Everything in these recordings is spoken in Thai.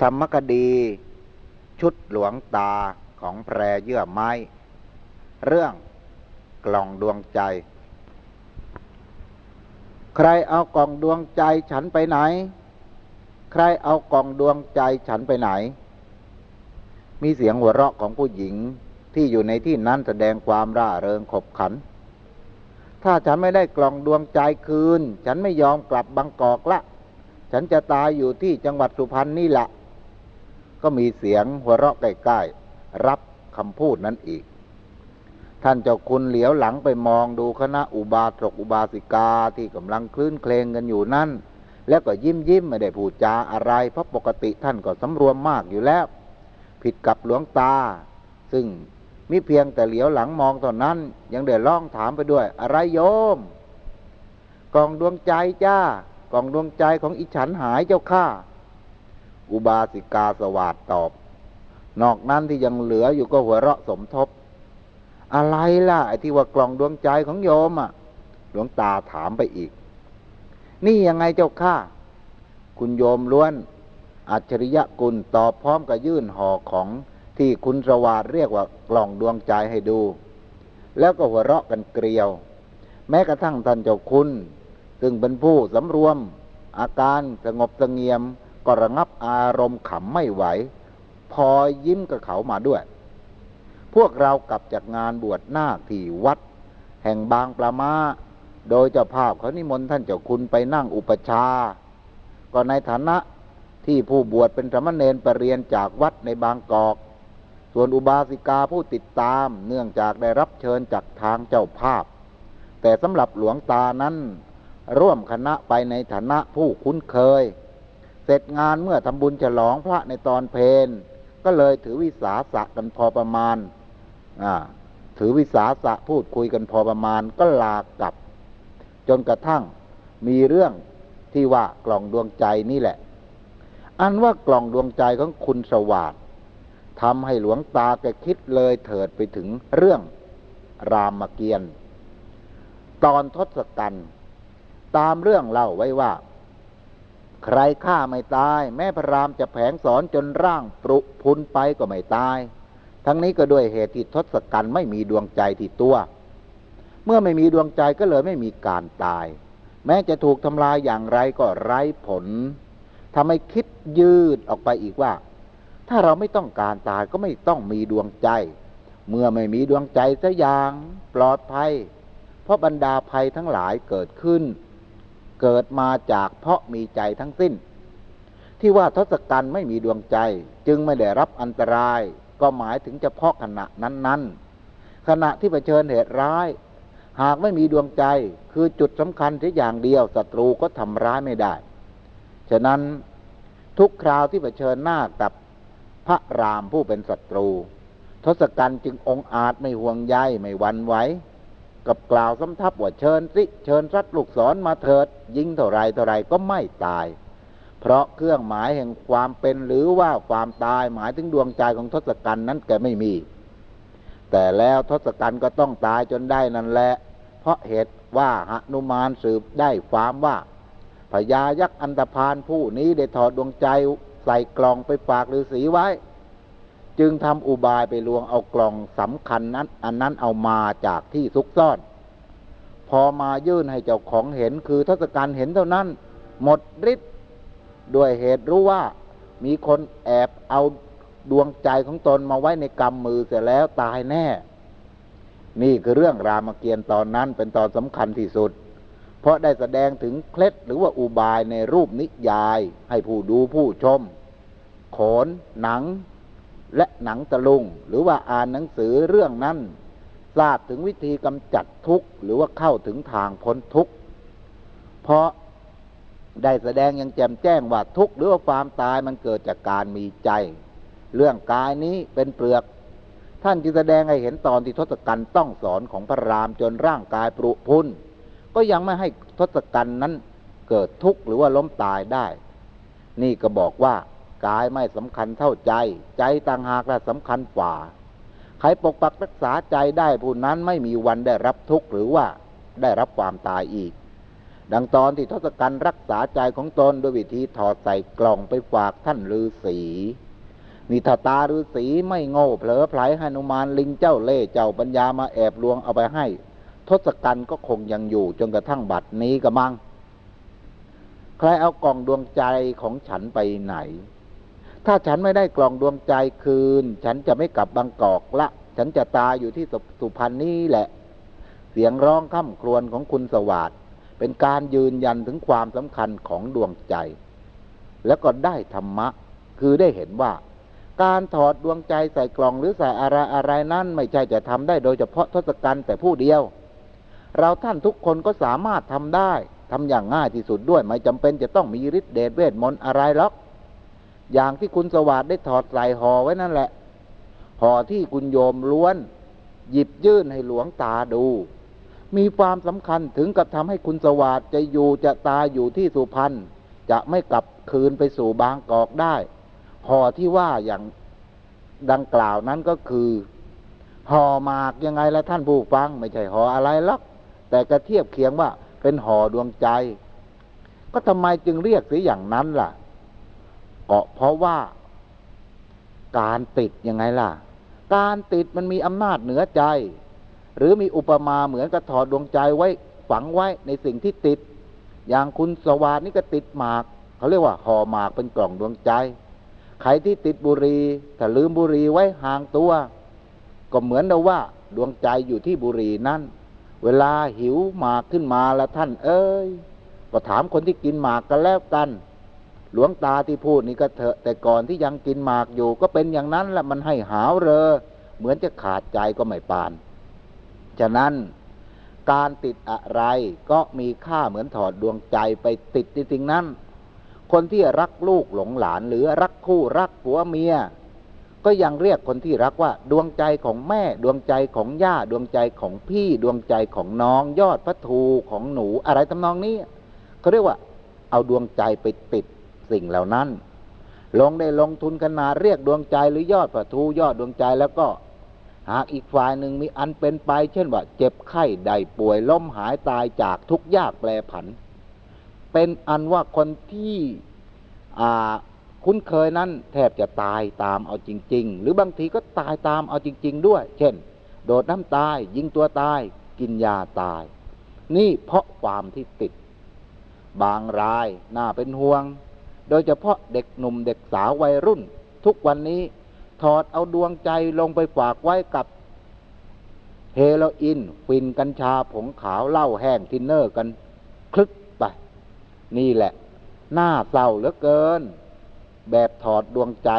ธรรมคดี ชุดหลวงตาของแพรเยื่อไม้ เรื่องกล่องดวงใจ ใครเอากล่องดวงใจฉันไปไหน ใครเอากล่องดวงใจฉันไปไหน มีเสียงหัวเราะของผู้หญิงที่อยู่ในที่นั้นแสดงความร่าเริงขบขัน ถ้าฉันไม่ได้กล่องดวงใจคืน ฉันไม่ยอมกลับบางกอกละ ฉันจะตายอยู่ที่จังหวัดสุพรรณนี่แหละ ก็มีเสียงหัวเราะใกล้ๆรับคำพูดนั้นอีก ท่านเจ้าคุณเหลียวหลังไปมองดูคณะอุบาสกอุบาสิกาที่กำลังคลื่นเคลงกันอยู่นั่น แล้วก็ยิ้มยิ้มไม่ได้พูดจาอะไร เพราะปกติท่านก็สำรวมมากอยู่แล้ว ผิดกับหลวงตา ซึ่งมิเพียงแต่เหลียวหลังมองเท่านั้น ยังได้ร้องถามไปด้วย อะไรโยม กองดวงใจจ้ากองดวงใจของอิฉันหายเจ้าข้า อุบาสิกาสวัสดตอบ นอกนั้นที่ยังเหลืออยู่ก็หัวเราะสมทบ อะไรล่ะไอ้ที่ว่ากล่องดวงใจของโยมอะ หลวงตาถามไปอีก นี่ยังไงเจ้าข้าคุณโยมล้วน อัจฉริยะกุลตอบพร้อมกับยื่นห่อของที่คุณสวัสดเรียกว่ากล่องดวงใจให้ดู แล้วก็หัวเราะกันเกลียว แม้กระทั่งท่านเจ้าคุณ ซึ่งเป็นผู้สำรวม อาการสงบสงเงียม ก็ระงับอารมณ์ขำไม่ไหว พอยิ้มกับเขามาด้วย พวกเรากลับจากงานบวชนาคที่วัด แห่งบางปลามาโดยเจ้าภาพเขานิมนต์ท่านเจ้าคุณไปนั่งอุปชา ก็ในฐานะที่ผู้บวชเป็นสามเณรไปเรียนจากวัดในบางกอก ส่วนอุบาสิกาผู้ติดตามเนื่องจากได้รับเชิญจากทางเจ้าภาพ แต่สำหรับหลวงตานั้น ร่วมคณะไปในฐานะผู้คุ้นเคย เสร็จงานเมื่อทำบุญฉลองพระในตอนเพนก็เลยถือวิสาสะกันพอประมาณ ถือวิสาสะพูดคุยกันพอประมาณก็ลากลับ จนกระทั่งมีเรื่องที่ว่ากล่องดวงใจนี่แหละ อันว่ากล่องดวงใจของคุณสวัสดทำให้หลวงตาแกคิดเลยเถิดไปถึงเรื่องรามเกียรติ์ตอนทศกัณฐ์ตามเรื่องเล่าไว้ว่า ใครฆ่าไม่ตาย แม้พระรามจะแผงสอนจนร่างปรุพุนไปก็ไม่ตาย ทั้งนี้ก็ด้วยเหตุที่ทศกัณฐ์ไม่มีดวงใจที่ตัว เมื่อไม่มีดวงใจก็เลยไม่มีการตาย แม้จะถูกทำลายอย่างไรก็ไร้ผลทำให้คิดยืดออกไปอีกว่า ถ้าเราไม่ต้องการตายก็ไม่ต้องมีดวงใจ เมื่อไม่มีดวงใจสัอย่างปลอดภัย เพราะบรรดาภัยทั้งหลายเกิดขึ้น เกิดมาจากเพราะมีใจทั้งสิ้น ที่ว่าทศกัณฐ์ไม่มีดวงใจ จึงไม่ได้รับอันตราย ก็หมายถึงเฉพาะขณะนั้นๆ ขณะที่เผชิญเหตุร้าย หากไม่มีดวงใจคือจุดสำคัญที่อย่างเดียวศัตรูก็ทำร้ายไม่ได้ ฉะนั้นทุกคราวที่เผชิญหน้ากับพระรามผู้เป็นศัตรู ทศกัณฐ์จึงองอาจไม่ห่วงใยไม่หวั่นไหว กับกล่าวสำทับว่าเชิญสิเชิญรัดลูกศรมาเถิด ยิงเท่าไรเท่าไรก็ไม่ตาย เพราะเครื่องหมายแห่งความเป็นหรือว่าความตายหมายถึงดวงใจของทศกัณฐ์นั้นแกไม่มี แต่แล้วทศกัณฐ์ก็ต้องตายจนได้นั่นแหละ เพราะเหตุว่าหนุมานสืบได้ความว่าพญายักษ์อันตพานผู้นี้ได้ถอดดวงใจใส่กล่องไปฝากฤาษีไว้ จึงทำอุบายไปลวงเอากล่องสำคัญนั้น อันนั้นเอามาจากที่ซุกซ่อน พอมายื่นให้เจ้าของเห็นคือทศกัณฐ์เห็นเท่านั้น หมดฤทธิ์ด้วยเหตุรู้ว่ามีคนแอบเอาดวงใจของตนมาไว้ในกำมือเสียแล้วตายแน่ นี่คือเรื่องรามเกียรติ์ตอนนั้นเป็นตอนสำคัญที่สุด เพราะได้แสดงถึงเคล็ดหรือว่าอุบายในรูปนิยาย ให้ผู้ดูผู้ชม ขน หนัง และหนังตะลุง หรือว่าอ่านหนังสือเรื่องนั้นทราบถึงวิธีกำจัดทุกข์ หรือว่าเข้าถึงทางพ้นทุกข์ เพราะได้แสดงยังแจ่มแจ้งว่าทุกข์หรือว่าความตายมันเกิดจากการมีใจ เรื่องกายนี้เป็นเปลือก ท่านจึงแสดงให้เห็นตอนที่ทศกัณฐ์ต้องสอนของพระรามจนร่างกายปรุพุนก็ยังไม่ให้ทศกัณฐ์นั้นเกิดทุกข์หรือว่าล้มตายได้ นี่ก็บอกว่า กายไม่สำคัญเท่าใจ ใจต่างหากและสำคัญกว่า ใครปกปักรักษาใจได้ผู้นั้นไม่มีวันได้รับทุกข์หรือว่าได้รับความตายอีก ดังตอนที่ทศกัณฐ์รักษาใจของตนด้วยวิธีถอดใส่กล่องไปฝากท่านฤาษีนี่ถ้าตาฤาษีไม่โง่เผลอไผลหนุมานลิงเจ้าเล่เจ้าปัญญามาแอบลวงเอาไปให้ ทศกัณฐ์ก็คงยังอยู่จนกระทั่งบัดนี้กระมัง ใครเอากล่องดวงใจของฉันไปไหน ถ้าฉันไม่ได้กล่องดวงใจคืน ฉันจะไม่กลับบางกอกละ ฉันจะตายอยู่ที่สุพรรณนี้แหละ เสียงร้องค่ำครวญของคุณสวัสดเป็นการยืนยันถึงความสำคัญของดวงใจ แล้วก็ได้ธรรมะ คือได้เห็นว่า การถอดดวงใจใส่กล่องหรือใส่อะไรอะไรนั้นไม่ใช่จะทำได้โดยเฉพาะทศกัณฐ์แต่ผู้เดียว เราท่านทุกคนก็สามารถทำได้ทำอย่างง่ายที่สุดด้วย ไม่จำเป็นจะต้องมีฤทธิเดชเวทมนต์อะไรหรอก อย่างที่คุณสวัสดได้ถอดใส่ห่อไว้นั่นแหละห่อที่คุณโยมล้วน หยิบยื่นให้หลวงตาดู มีความสำคัญถึงกับทำให้คุณสวัสดจะอยู่จะตายอยู่ที่สุพรรณจะไม่กลับคืนไปสู่บางกอกได้ห่อที่ว่าอย่างดังกล่าวนั้นก็คือห่อหมากยังไงละท่านผู้ฟัง ไม่ใช่ห่ออะไรหรอกแต่ก็เทียบเคียงว่าเป็นห่อดวงใจ ก็ทำไมจึงเรียกเสียอย่างนั้นล่ะ ก็เพราะว่า การติดยังไงล่ะ การติดมันมีอำนาจเหนือใจ หรือมีอุปมาเหมือนกับถอดดวงใจไว้ฝังไว้ในสิ่งที่ติด อย่างคุณสวาสนี่ก็ติดหมากเขาเรียกว่าห่อหมากเป็นกล่องดวงใจใครที่ติดบุหรีถ้าลืมบุหรีไว้ห่างตัว ก็เหมือนเดาว่า ดวงใจอยู่ที่บุหรีนั้นเวลาหิวหมากขึ้นมาแล้วท่านเอ้ยก็ถามคนที่กินหมากกันแล้วกัน หลวงตาที่พูดนี่ก็เถอะ แต่ก่อนที่ยังกินหมากอยู่ ก็เป็นอย่างนั้นแหละมันให้หาวเรอ เหมือนจะขาดใจก็ไม่ปาน ฉะนั้นการติดอะไรก็มีค่าเหมือนถอดดวงใจไปติดในสิ่งนั้น คนที่รักลูกหลงหลานหรือรักคู่รักผัวเมีย ก็ยังเรียกคนที่รักว่า ดวงใจของแม่ดวงใจของย่าดวงใจของพี่ดวงใจของน้องยอดพระทูของหนูอะไรทำนองนี้เขาเรียกว่า เอาดวงใจไปติด สิ่งเหล่านั้น ลงได้ลงทุนขนาดเรียกดวงใจหรือยอดพระทูยอดดวงใจแล้วก็ หากอีกฝ่ายหนึ่งมีอันเป็นไป เช่นว่าเจ็บไข้ใดป่วยล้มหายตายจากทุกยากแปรผัน เป็นอันว่าคนที่คุ้นเคยนั้นแทบจะตายตามเอาจริง ๆ หรือบางทีก็ตายตามเอาจริง ๆ ด้วย เช่น โดดน้ำตาย ยิงตัวตาย กินยาตาย นี่เพราะความที่ติด บางรายน่าเป็นห่วง โดยเฉพาะเด็กหนุ่มเด็กสาววัยรุ่น ทุกวันนี้ถอดเอาดวงใจลงไปฝากไว้กับเฮโรอีนฟินกัญชาผงขาวเหล้าแห้งทินเนอร์กัน คลึกไป นี่แหละ หน้าเศร้าเหลือเกิน แบบถอดดวงใจ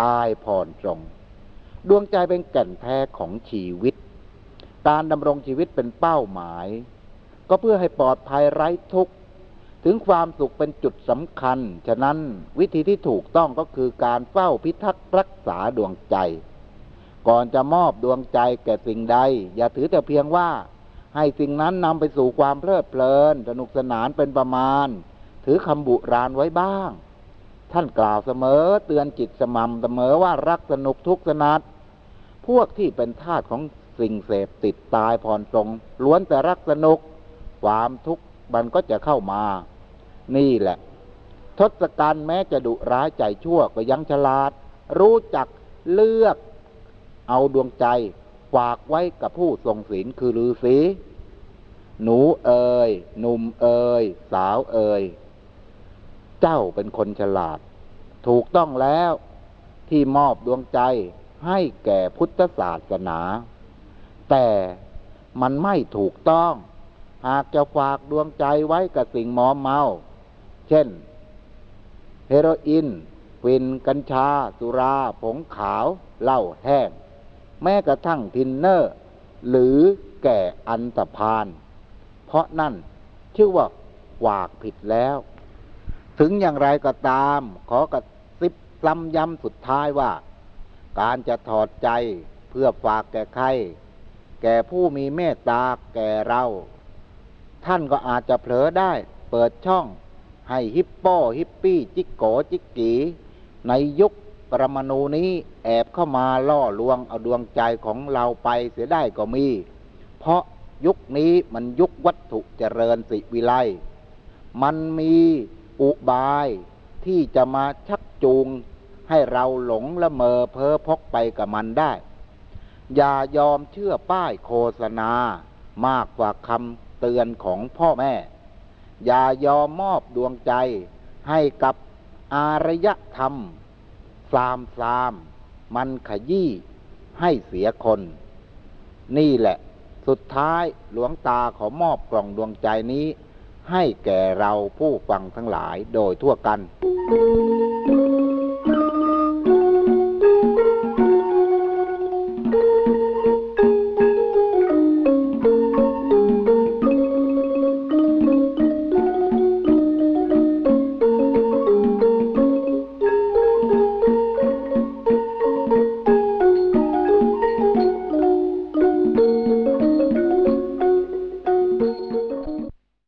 ตายผ่อนตรง ดวงใจเป็นแก่นแท้ของชีวิต การดำรงชีวิตเป็นเป้าหมาย ก็เพื่อให้ปลอดภัยไร้ทุกข์ ถึงความสุขเป็นจุดสำคัญ ฉะนั้นวิธีที่ถูกต้องก็คือการเฝ้าพิทักษ์รักษาดวงใจ ก่อนจะมอบดวงใจแก่สิ่งใด อย่าถือแต่เพียงว่า ให้สิ่งนั้นนำไปสู่ความเพลิดเพลิน สนุกสนานเป็นประมาณ ถือคำบุราณไว้บ้าง ท่านกล่าวเสมอเตือนจิตสม่ำเสมอว่ารักสนุกทุกสนัดพวกที่เป็นทาสของสิ่งเสพติดตายผ่อนตรงล้วนแต่รักสนุก ความทุกข์มันก็จะเข้ามา นี่แหละทศกัณฐ์แม้จะดุร้ายใจชั่วก็ยังฉลาด รู้จักเลือก เอาดวงใจฝากไว้กับผู้ทรงศีลคือฤาษีหนูเอ่ยหนุ่มเอ่ยสาวเอ่ยเจ้าเป็นคนฉลาด ถูกต้องแล้วที่มอบดวงใจให้แก่พุทธศาสนา แต่มันไม่ถูกต้อง หากจะฝากดวงใจไว้กับสิ่งมอมเมา เช่น เฮโรอีนฟินกัญชา สุรา ผงขาว เหล้าแห้ง แม้กระทั่งทินเนอร์ หรือแก่อันตพาน เพราะนั่นชื่อว่าฝากผิดแล้ว ถึงอย่างไรก็ตาม ขอกระซิบซ้ำย้ำสุดท้ายว่า การจะถอดใจเพื่อฝากแก่ใคร แก่ผู้มีเมตตาแก่เรา ท่านก็อาจจะเผลอได้เปิดช่อง ให้ฮิปโปฮิปปี้ จิกโกจิกกี ในยุคปรมาณูนี้แอบเข้ามาล่อลวงเอาดวงใจของเราไปเสียได้ก็มี เพราะยุคนี้มันยุควัตถุเจริญสิวิไล มันมีอุบายที่จะมาชักจูงให้เราหลงละเมอเพ้อพกไปกับมันได้ อย่ายอมเชื่อป้ายโฆษณามากกว่าคำเตือนของพ่อแม่ อย่ายอมมอบดวงใจให้กับอารยธรรมสามสามมันขยี้ให้เสียคน นี่แหละ สุดท้ายหลวงตาขอมอบกล่องดวงใจนี้ ให้แก่เราผู้ฟังทั้งหลายโดยทั่วกัน